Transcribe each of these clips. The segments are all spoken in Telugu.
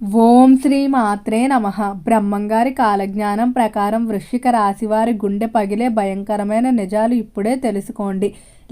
ఓం శ్రీ మాత్రే నమ. బ్రహ్మంగారి కాలజ్ఞానం ప్రకారం వృశ్చిక రాశివారి గుండె పగిలే భయంకరమైన నిజాలు ఇప్పుడే తెలుసుకోండి.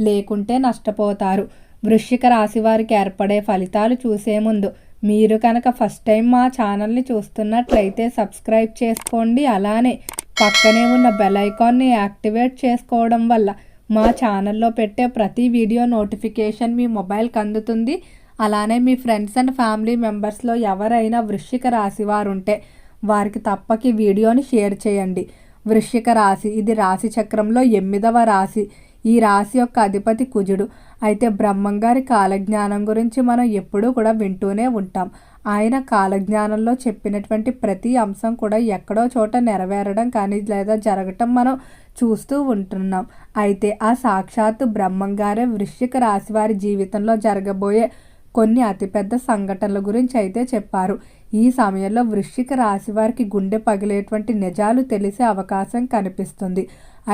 లేకుంటే నష్టపోతారు. వృశ్చిక రాశి వారికి ఏర్పడే ఫలితాలు చూసే ముందు మీరు కనుక ఫస్ట్ టైం మా ఛానల్ని చూస్తున్నట్లయితే సబ్స్క్రైబ్ చేసుకోండి. అలానే పక్కనే ఉన్న బెల్ ఐకాన్ని యాక్టివేట్ చేసుకోవడం వల్ల మా ఛానల్లో పెట్టే ప్రతి వీడియో నోటిఫికేషన్ మీ మొబైల్కి అందుతుంది. అలానే మీ ఫ్రెండ్స్ అండ్ ఫ్యామిలీ మెంబర్స్లో ఎవరైనా వృశ్చిక రాశి వారు ఉంటే వారికి తప్పక వీడియోని షేర్ చేయండి. వృశ్చిక రాశి ఇది రాశి చక్రంలో ఎనిమిదవ రాశి. ఈ రాశి యొక్క అధిపతి కుజుడు. అయితే బ్రహ్మంగారి కాలజ్ఞానం గురించి మనం ఎప్పుడూ కూడా వింటూనే ఉంటాం. ఆయన కాలజ్ఞానంలో చెప్పినటువంటి ప్రతి అంశం కూడా ఎక్కడో చోట నెరవేరడం కానీ లేదా జరగటం మనం చూస్తూ ఉంటున్నాం. అయితే ఆ సాక్షాత్తు బ్రహ్మంగారే వృశ్చిక రాశి వారి జీవితంలో జరగబోయే కొన్ని అతిపెద్ద సంఘటనల గురించి అయితే చెప్పారు. ఈ సమయంలో వృశ్చిక రాశి వారికి గుండె పగిలేటువంటి నిజాలు తెలిసే అవకాశం కనిపిస్తుంది.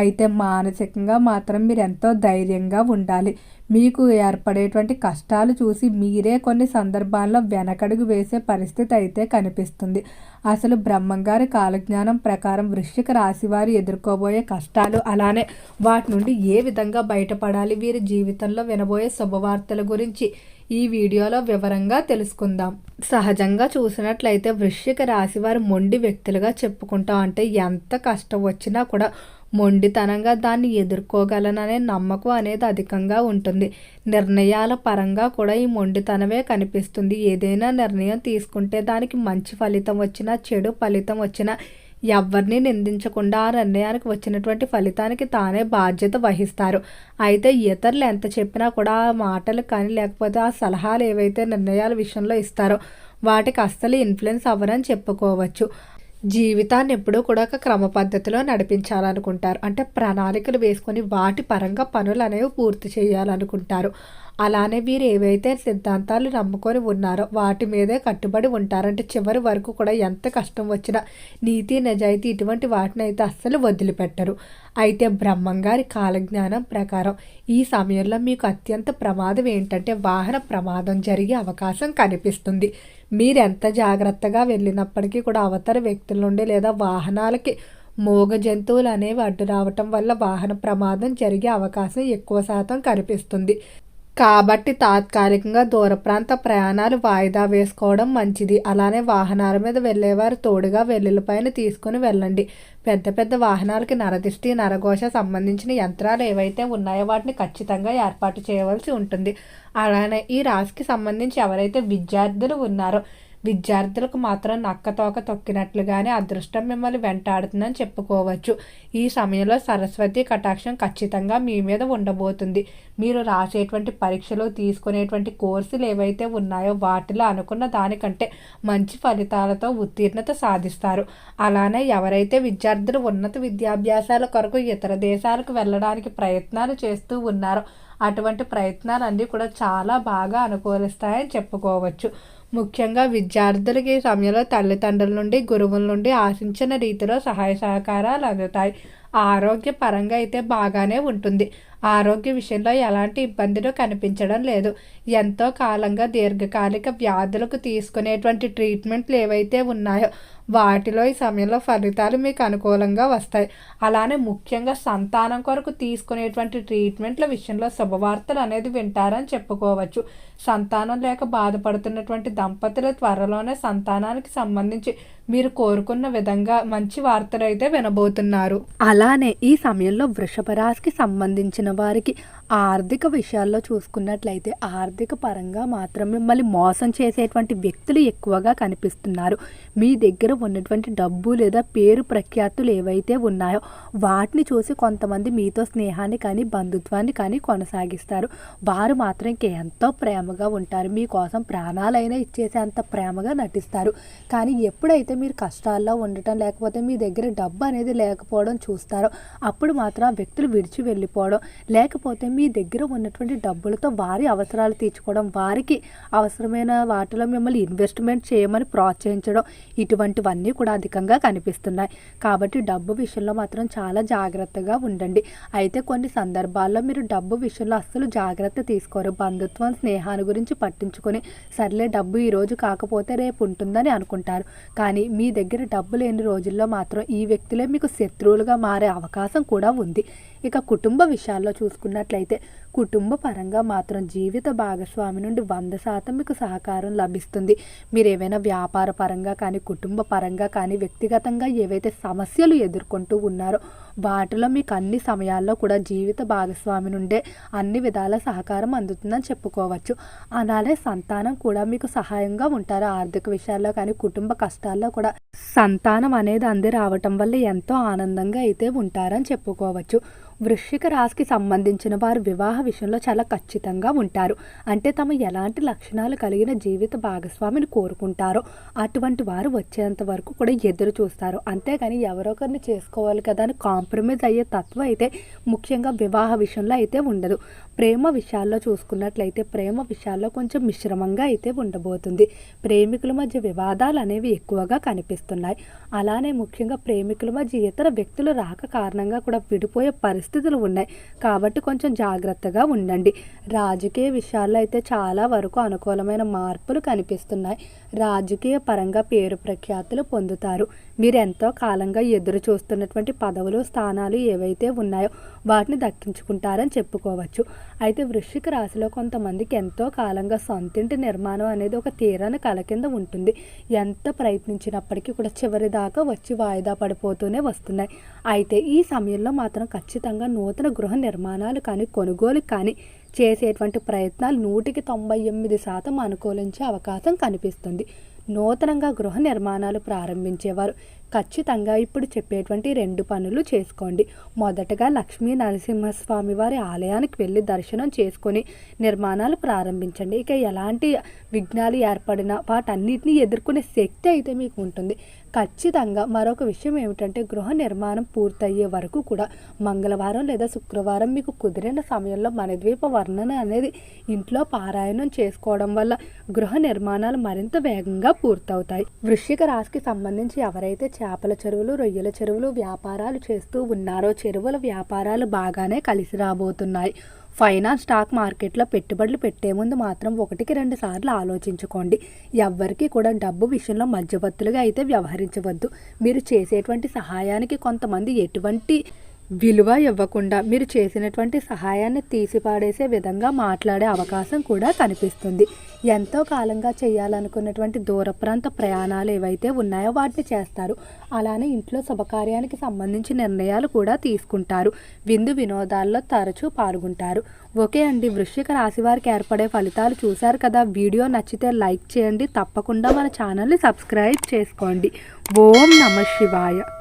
అయితే మానసికంగా మాత్రం మీరు ఎంతో ధైర్యంగా ఉండాలి. మీకు ఏర్పడేటువంటి కష్టాలు చూసి మీరే కొన్ని సందర్భాల్లో వెనకడుగు వేసే పరిస్థితి అయితే కనిపిస్తుంది. అసలు బ్రహ్మంగారి కాలజ్ఞానం ప్రకారం వృశ్చిక రాశి వారు ఎదుర్కోబోయే కష్టాలు అలానే వాటి నుండి ఏ విధంగా బయటపడాలి వీరి జీవితంలో వినబోయే శుభవార్తల గురించి ఈ వీడియోలో వివరంగా తెలుసుకుందాం. సహజంగా చూసినట్లయితే వృశ్చిక రాశి వారు మొండి వ్యక్తులుగా చెప్పుకుంటాం అంటే ఎంత కష్టం వచ్చినా కూడా మొండితనంగా దాన్ని ఎదుర్కోగలననే నమ్మకం అనేది అధికంగా ఉంటుంది. నిర్ణయాల పరంగా కూడా ఈ మొండితనమే కనిపిస్తుంది. ఏదైనా నిర్ణయం తీసుకుంటే దానికి మంచి ఫలితం వచ్చినా చెడు ఫలితం వచ్చినా ఎవరిని నిందించకుండా ఆ నిర్ణయానికి వచ్చినటువంటి ఫలితానికి తానే బాధ్యత వహిస్తారు. అయితే ఇతరులు ఎంత చెప్పినా కూడా ఆ మాటలు కానీ లేకపోతే ఆ సలహాలు ఏవైతే నిర్ణయాల విషయంలో ఇస్తారో వాటికి అస్సలు ఇన్ఫ్లుయెన్స్ అవ్వరని చెప్పుకోవచ్చు. జీవితాన్ని ఎప్పుడూ కూడా ఒక క్రమ పద్ధతిలో నడిపించాలనుకుంటారు. అంటే ప్రణాళికలు వేసుకొని వాటి పరంగా పనులు అనేవి పూర్తి చేయాలనుకుంటారు. అలానే వీరు ఏవైతే సిద్ధాంతాలు నమ్ముకొని ఉన్నారో వాటి మీదే కట్టుబడి ఉంటారంటే చివరి వరకు కూడా ఎంత కష్టం వచ్చినా నీతి నిజాయితీ ఇటువంటి వాటిని అయితే అస్సలు వదిలిపెట్టరు. అయితే బ్రహ్మంగారి కాలజ్ఞానం ప్రకారం ఈ సమయంలో మీకు అత్యంత ప్రమాదం ఏంటంటే వాహన ప్రమాదం జరిగే అవకాశం కనిపిస్తుంది. మీరు ఎంత జాగ్రత్తగా వెళ్ళినప్పటికీ కూడా అవతర వ్యక్తుల నుండి లేదా వాహనాలకి మూగ జంతువులు అనేవి అడ్డు రావటం వల్ల వాహన ప్రమాదం జరిగే అవకాశం ఎక్కువ శాతం కనిపిస్తుంది. కాబట్టి తాత్కాలికంగా దూర ప్రాంత ప్రయాణాలు వాయిదా వేసుకోవడం మంచిది. అలానే వాహనాల మీద వెళ్ళేవారు తోడుగా వెల్లులపైన తీసుకుని వెళ్ళండి. పెద్ద పెద్ద వాహనాలకి నరదిష్టి నరఘోష సంబంధించిన యంత్రాలు ఏవైతే ఉన్నాయో వాటిని ఖచ్చితంగా ఏర్పాటు చేయవలసి ఉంటుంది. అలానే ఈ రాశికి సంబంధించి ఎవరైతే విద్యార్థులు ఉన్నారో విద్యార్థులకు మాత్రం నక్కతోక తొక్కినట్లుగానే అదృష్టం మిమ్మల్ని వెంటాడుతుందని చెప్పుకోవచ్చు. ఈ సమయంలో సరస్వతి కటాక్షం ఖచ్చితంగా మీ మీద ఉండబోతుంది. మీరు రాసేటువంటి పరీక్షలు తీసుకునేటువంటి కోర్సులు ఏవైతే ఉన్నాయో వాటిలో అనుకున్న దానికంటే మంచి ఫలితాలతో ఉత్తీర్ణత సాధిస్తారు. అలానే ఎవరైతే విద్యార్థులు ఉన్నత విద్యాభ్యాసాల కొరకు ఇతర దేశాలకు వెళ్ళడానికి ప్రయత్నాలు చేస్తూ ఉన్నారో అటువంటి ప్రయత్నాలన్నీ కూడా చాలా బాగా అనుకూలిస్తాయని చెప్పుకోవచ్చు. ముఖ్యంగా విద్యార్థులకి ఈ సమయంలో తల్లిదండ్రుల నుండి గురువుల నుండి ఆశించిన రీతిలో సహాయ సహకారాలు అందుతాయి. ఆరోగ్యపరంగా అయితే బాగానే ఉంటుంది. ఆరోగ్య విషయంలో ఎలాంటి ఇబ్బందులు కనిపించడం లేదు. ఎంతో కాలంగా దీర్ఘకాలిక వ్యాధులకు తీసుకునేటువంటి ట్రీట్మెంట్లు ఏవైతే ఉన్నాయో వాటిలో ఈ సమయంలో ఫలితాలు మీకు అనుకూలంగా వస్తాయి. అలానే ముఖ్యంగా సంతానం కొరకు తీసుకునేటువంటి ట్రీట్మెంట్ల విషయంలో శుభవార్తలు అనేది వింటారని చెప్పుకోవచ్చు. సంతానం లేక బాధపడుతున్నటువంటి దంపతుల త్వరలోనే సంతానానికి సంబంధించి మీరు కోరుకున్న విధంగా మంచి వార్తలు అయితే వినబోతున్నారు. అలానే ఈ సమయంలో వృషభ రాశికి సంబంధించిన వారికి ఆర్థిక విషయాల్లో చూసుకున్నట్లయితే ఆర్థిక పరంగా మాత్రం మిమ్మల్ని మోసం చేసేటువంటి వ్యక్తులు ఎక్కువగా కనిపిస్తున్నారు. మీ దగ్గర ఉన్నటువంటి డబ్బు లేదా పేరు ప్రఖ్యాతులు ఏవైతే ఉన్నాయో వాటిని చూసి కొంతమంది మీతో స్నేహాన్ని కానీ బంధుత్వాన్ని కానీ కొనసాగిస్తారు. వారు మాత్రం ఎంతో ప్రేమగా ఉంటారు. మీకోసం ప్రాణాలైనా ఇచ్చేసేంత ప్రేమగా నటిస్తారు. కానీ ఎప్పుడైతే మీరు కష్టాల్లో ఉండటం లేకపోతే మీ దగ్గర డబ్బు అనేది లేకపోవడం చూస్తారో అప్పుడు మాత్రం ఆ వ్యక్తులు విడిచి వెళ్ళిపోవడం లేకపోతే మీ దగ్గర ఉన్నటువంటి డబ్బులతో వారి అవసరాలు తీర్చుకోవడం వారికి అవసరమైన వాటిలో మిమ్మల్ని ఇన్వెస్ట్మెంట్ చేయమని ప్రోత్సహించడం ఇటువంటివన్నీ కూడా అధికంగా కనిపిస్తున్నాయి. కాబట్టి డబ్బు విషయంలో మాత్రం చాలా జాగ్రత్తగా ఉండండి. అయితే కొన్ని సందర్భాల్లో మీరు డబ్బు విషయంలో అస్సలు జాగ్రత్త తీసుకోరు. బంధుత్వం స్నేహాన్ని గురించి పట్టించుకొని సర్లే డబ్బు ఈరోజు కాకపోతే రేపు ఉంటుందని అనుకుంటారు. కానీ మీ దగ్గర డబ్బు లేని రోజుల్లో మాత్రం ఈ వ్యక్తులే మీకు శత్రువులుగా మారే అవకాశం కూడా ఉంది. ఇక కుటుంబ విషయాల్లో చూసుకున్నట్లయితే కుటుంబ పరంగా మాత్రం జీవిత భాగస్వామి నుండి వంద శాతం మీకు సహకారం లభిస్తుంది. మీరు ఏవైనా వ్యాపార పరంగా కానీ కుటుంబ పరంగా కానీ వ్యక్తిగతంగా ఏవైతే సమస్యలు ఎదుర్కొంటూ ఉన్నారో వాటిలో మీకు అన్ని సమయాల్లో కూడా జీవిత భాగస్వామి నుండే అన్ని విధాల సహకారం అందుతుందని చెప్పుకోవచ్చు. అలానే సంతానం కూడా మీకు సహాయంగా ఉంటారు. ఆర్థిక విషయాల్లో కానీ కుటుంబ కష్టాల్లో కూడా సంతానం అనేది అంది రావటం వల్ల ఎంతో ఆనందంగా అయితే ఉంటారని చెప్పుకోవచ్చు. వృశ్చిక రాశికి సంబంధించిన వారు వివాహ విషయంలో చాలా ఖచ్చితంగా ఉంటారు. అంటే తమ ఎలాంటి లక్షణాలు కలిగిన జీవిత భాగస్వామిని కోరుకుంటారో అటువంటి వారు వచ్చేంత వరకు కూడా ఎదురు చూస్తారు. అంతేగాని ఎవరొకరిని చేసుకోవాలి కదా అని కాంప్రమైజ్ అయ్యే తత్వం అయితే ముఖ్యంగా వివాహ విషయంలో అయితే ఉండదు. ప్రేమ విషయాల్లో చూసుకున్నట్లయితే ప్రేమ విషయాల్లో కొంచెం మిశ్రమంగా అయితే ఉండబోతుంది. ప్రేమికుల మధ్య వివాదాలు అనేవి ఎక్కువగా కనిపిస్తున్నాయి. అలానే ముఖ్యంగా ప్రేమికుల మధ్య ఇతర వ్యక్తులు రాక కారణంగా కూడా విడిపోయే పరిస్థితి పరిస్థితులు ఉన్నాయి. కాబట్టి కొంచెం జాగ్రత్తగా ఉండండి. రాజకీయ విషయాల్లో అయితే చాలా వరకు అనుకూలమైన మార్పులు కనిపిస్తున్నాయి. రాజకీయ పరంగా పేరు ప్రఖ్యాతులు పొందుతారు. మీరు ఎంతో కాలంగా ఎదురు చూస్తున్నటువంటి పదవులు స్థానాలు ఏవైతే ఉన్నాయో వాటిని దక్కించుకుంటారని చెప్పుకోవచ్చు. అయితే వృశ్చిక రాశిలో కొంతమందికి ఎంతో కాలంగా సొంతింటి నిర్మాణం అనేది ఒక తీరాన కల కింద ఉంటుంది. ఎంత ప్రయత్నించినప్పటికీ కూడా చివరి దాకా వచ్చి వాయిదా పడిపోతూనే వస్తున్నాయి. అయితే ఈ సమయంలో మాత్రం ఖచ్చితంగా నూతన గృహ నిర్మాణాలు కానీ కొనుగోలు కానీ చేసేటువంటి ప్రయత్నాలు నూటికి తొంభై ఎనిమిది శాతం అనుకూలించే అవకాశం కనిపిస్తుంది. నూతనంగా గృహ నిర్మాణాలు ప్రారంభించేవారు. ఖచ్చితంగా ఇప్పుడు చెప్పేటువంటి రెండు పనులు చేసుకోండి. మొదటగా లక్ష్మీ నరసింహస్వామి వారి ఆలయానికి వెళ్ళి దర్శనం చేసుకొని నిర్మాణాలు ప్రారంభించండి. ఇక ఎలాంటి విఘ్నాలు ఏర్పడినా వాటన్నిటిని ఎదుర్కొనే శక్తి అయితే మీకు ఉంటుంది. ఖచ్చితంగా మరొక విషయం ఏమిటంటే గృహ నిర్మాణం పూర్తయ్యే వరకు కూడా మంగళవారం లేదా శుక్రవారం మీకు కుదిరిన సమయంలో మనద్వీప వర్ణన అనేది ఇంట్లో పారాయణం చేసుకోవడం వల్ల గృహ నిర్మాణాలు మరింత వేగంగా పూర్తవుతాయి. వృశ్చిక రాశికి సంబంధించి ఎవరైతే చేపల చెరువులు రొయ్యల చెరువులు వ్యాపారాలు చేస్తూ ఉన్నారో. చెరువుల వ్యాపారాలు బాగానే కలిసి రాబోతున్నాయి. ఫైనాన్స్ స్టాక్ మార్కెట్లో పెట్టుబడులు పెట్టే ముందు మాత్రం ఒకటికి రెండు సార్లు ఆలోచించుకోండి. ఎవ్వరికి కూడా డబ్బు విషయంలో మధ్యవర్తులుగా అయితే వ్యవహరించవద్దు. మీరు చేసేటువంటి సహాయానికి కొంతమంది ఎటువంటి విలువ ఇవ్వకుండా మీరు చేసినటువంటి సహాయాన్ని తీసిపాడేసే విధంగా మాట్లాడే అవకాశం కూడా కనిపిస్తుంది. ఎంతో కాలంగా చేయాలనుకున్నటువంటి దూర ప్రాంత ప్రయాణాలు ఏవైతే ఉన్నాయో వాటిని చేస్తారు. అలానే ఇంట్లో శుభకార్యానికి సంబంధించి నిర్ణయాలు కూడా తీసుకుంటారు. విందు వినోదాల్లో తరచూ పాల్గొంటారు. ఓకే అండి వృశ్చిక రాశి వారికి ఏర్పడే ఫలితాలు చూశారు కదా? వీడియో నచ్చితే లైక్ చేయండి. తప్పకుండా మన ఛానల్ని సబ్స్క్రైబ్ చేసుకోండి. ఓం నమ శివాయ.